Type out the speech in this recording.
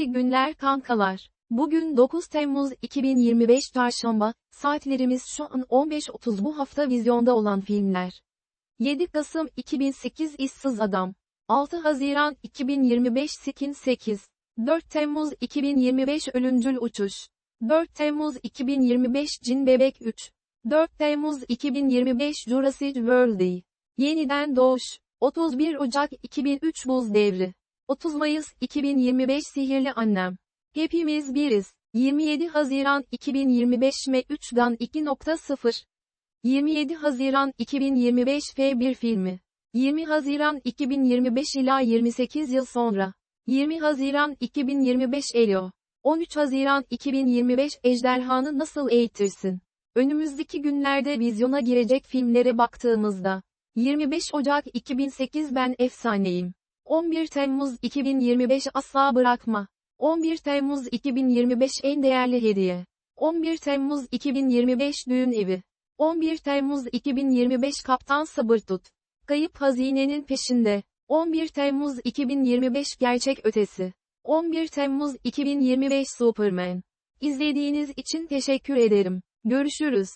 İyi günler kankalar. Bugün 9 Temmuz 2025 Çarşamba, saatlerimiz şu an 15.30 bu hafta vizyonda olan filmler. 7 Kasım 2008 İşsiz Adam. 6 Haziran 2025 Skin 8. 4 Temmuz 2025 Ölümcül Uçuş. 4 Temmuz 2025 Cin Bebek 3. 4 Temmuz 2025 Jurassic World. Yeniden Doğuş. 31 Ocak 2003 Buz Devri. 30 Mayıs 2025 Sihirli Annem. Hepimiz biriz. 27 Haziran 2025 M3 GAN 2.0. 27 Haziran 2025 F1 filmi. 20 Haziran 2025 ila 28 yıl sonra. 20 Haziran 2025 Elo. 13 Haziran 2025 Ejderhanı Nasıl Eğitirsin? Önümüzdeki günlerde vizyona girecek filmlere baktığımızda. 25 Ocak 2008 Ben Efsaneyim. 11 Temmuz 2025 Asla Bırakma. 11 Temmuz 2025 En Değerli Hediye. 11 Temmuz 2025 Düğün Evi. 11 Temmuz 2025 Kaptan Sabır Tut. Kayıp Hazinenin Peşinde. 11 Temmuz 2025 Gerçek Ötesi. 11 Temmuz 2025 Superman. İzlediğiniz için teşekkür ederim. Görüşürüz.